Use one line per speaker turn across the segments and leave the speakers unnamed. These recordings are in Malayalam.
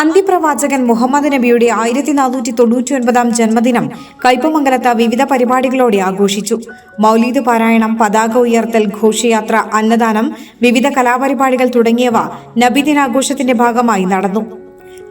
അന്ത്യപ്രവാചകൻ മുഹമ്മദ് നബിയുടെ ആയിരത്തി നാനൂറ്റി തൊണ്ണൂറ്റി ഒൻപതാം ജന്മദിനം കയ്പമംഗലത്ത് വിവിധ പരിപാടികളോടെ ആഘോഷിച്ചു. മൗലീദ് പാരായണം പതാക ഉയർത്തൽ ഘോഷയാത്ര അന്നദാനം വിവിധ കലാപരിപാടികൾ തുടങ്ങിയവ നബിദിനാഘോഷത്തിന്റെ ഭാഗമായി നടന്നു.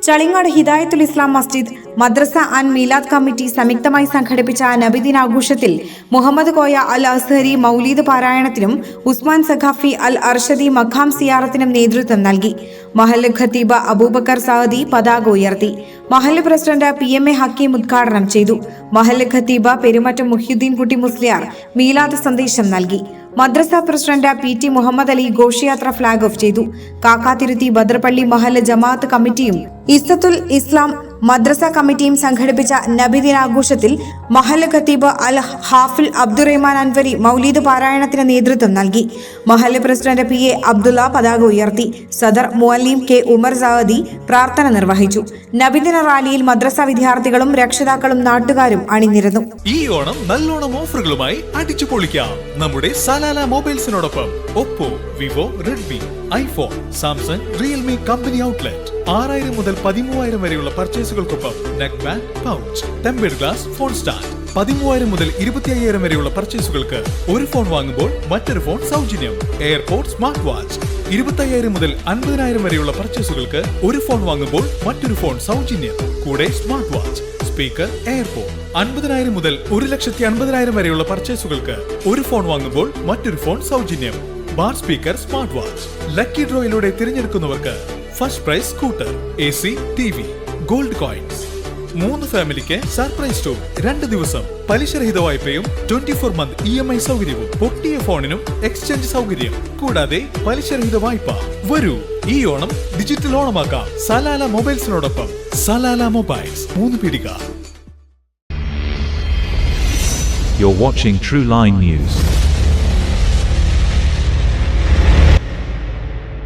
Chalingad Hidayathul Islam Masjid Madrasa and Milad committee സംയുക്തമായി സംഘടിപ്പിച്ച നബിദിനാഘോഷത്തിൽ മുഹമ്മദ് കോയ അൽ അസ്ഹരി മൗലീദ് പാരായണത്തിനും ഉസ്മാൻ സഖാഫി അൽ അർഷദി മഖാം സിയാറത്തിനും നേതൃത്വം നൽകി. മഹല്ല് ഖത്തീബ അബൂബക്കർ സഹദി പതാക ഉയർത്തി. മഹല്ല് president P M A Hakeem ഉദ്ഘാടനം ചെയ്തു. മഹല്ല് ഖത്തീബ പെരുമറ്റം മുഹ്യുദ്ദീൻ കുട്ടി മുസ്ലിയാർ മീലാദ് സന്ദേശം നൽകി. മദ്രസ president P T Muhammad Ali ഘോഷയാത്ര ഫ്ളാഗ് ഓഫ് ചെയ്തു. കാക്കാതിരുത്തി ബദർപള്ളി മഹല്ല ജമാഅത്ത് കമ്മിറ്റിയും ഇസത്തുൽ ഇസ്ലാം മദ്രസ കമ്മിറ്റിയും സംഘടിപ്പിച്ച നബിദിനാഘോഷത്തിൽ മഹൽ ഖത്തീബ് അൽ ഹാഫിൽ അബ്ദുറഹ്മാൻ അൻവരി മൗലീദ് പാരായണത്തിന് നേതൃത്വം നൽകി. മഹൽ പ്രസിഡന്റ് പി എ അബ്ദുള്ള പതാക ഉയർത്തി. സദർ മുഅല്ലീം കെ ഉമർ സാദി പ്രാർത്ഥന നിർവഹിച്ചു. നബിദിന റാലിയിൽ മദ്രസ വിദ്യാർത്ഥികളും രക്ഷിതാക്കളും നാട്ടുകാരും അണിനിരുന്നു.
ഈ ഓണം നല്ലോണം ഓഫറുകളുമായി അടിച്ചു പൊളിക്കാം. നമ്മുടെ Salala മൊബൈൽസിനോടൊപ്പം Oppo Vivo Redmi iPhone Samsung Realme company outlet. ആറായിരം മുതൽ പതിമൂവായിരം വരെയുള്ള പർച്ചേസുകൾക്കൊപ്പം neckband pouch tempered glass phone stand പതിമൂവായിരം മുതൽ ഇരുപത്തി അയ്യായിരം വരെയുള്ള പർച്ചേസുകൾക്ക് ഒരു ഫോൺ വാങ്ങുമ്പോൾ മറ്റൊരു ഫോൺ സൗജന്യം. എയർപോർട്ട് സ്മാർട്ട് വാച്ച് ഇരുപത്തി അയ്യായിരം മുതൽ അൻപതിനായിരം വരെയുള്ള പർച്ചേസുകൾക്ക് ഒരു ഫോൺ വാങ്ങുമ്പോൾ മറ്റൊരു ഫോൺ സൗജന്യം. കൂടെ സ്മാർട്ട് വാച്ച് സ്പീക്കർ എയർപോർട്ട് അൻപതിനായിരം മുതൽ ഒരു ലക്ഷത്തി അൻപതിനായിരം വരെയുള്ള പർച്ചേസുകൾക്ക് ഒരു ഫോൺ വാങ്ങുമ്പോൾ മറ്റൊരു ഫോൺ സൗജന്യം. Bar speaker smart watch lucky ഡ്രോയിലൂടെ തിരഞ്ഞെടുക്കുന്നവർക്ക് first prize scooter A C T V gold coins. മൂന്ന് ഫാമിലിക്ക് സർപ്രൈസ് ടൂർ രണ്ട് ദിവസം പലിശരഹിത വായ്പയും twenty four month E M I സൗകര്യവും പൊട്ടിയ ഫോണിനും എക്സ്ചേഞ്ച് സൗകര്യം. കൂടാതെ പലിശരഹിത വായ്പ. വരൂ ഈ ഓണം ഡിജിറ്റൽ ഓണമാക്കാം. സലാല മൊബൈൽസിനോടൊപ്പം സലാല മൊബൈൽസ്. മൂന്ന് പിടിക.
You're watching True Line News.